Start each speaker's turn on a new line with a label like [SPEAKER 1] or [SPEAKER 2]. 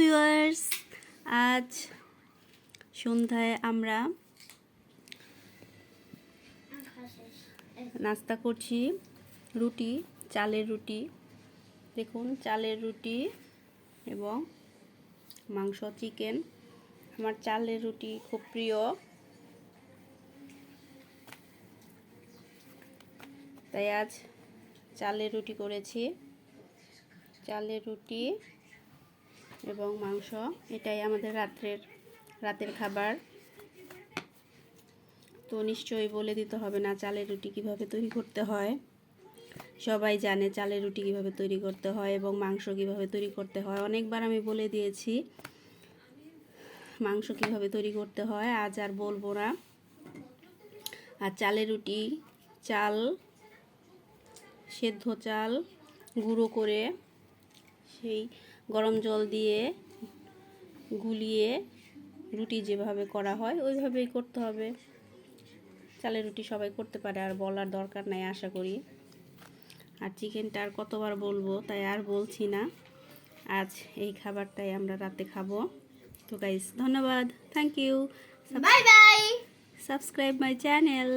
[SPEAKER 1] Viewers আজ সন্ধ্যায় আমরা নাস্তা করছি, রুটি, চালের রুটি। দেখুন, চালের রুটি এবং মাংস, চিকেন। আমার চালের রুটি খুব প্রিয়। তাই আজ চালের রুটি করেছি। চালের রুটি এবং মাংস, এটাই আমাদের রাত্রের, রাতের খাবার। তো নিশ্চয়ই বলে দিতে হবে না চালের রুটি কীভাবে তৈরি করতে হয়। সবাই জানে চালের রুটি কীভাবে তৈরি করতে হয় এবং মাংস কীভাবে তৈরি করতে হয়। অনেকবার আমি বলে দিয়েছি মাংস কীভাবে তৈরি করতে হয়, আজ আর বলব না। আর চালের রুটি, চাল, সেদ্ধ চাল, গুঁড়ো করে সেই গরম জল দিয়ে গুলিয়ে রুটি যেভাবে করা হয় ওইভাবেই করতে হবে। চালের রুটি সবাই করতে পারে আর বলার দরকার নাই আশা করি। আর চিকেনটা আর কতবার বলব তাই আর বলছি না। আজ এই খাবারটাই আমরা রাতে খাব। তো গাইস ধন্যবাদ। Thank you
[SPEAKER 2] bye bye
[SPEAKER 1] subscribe my channel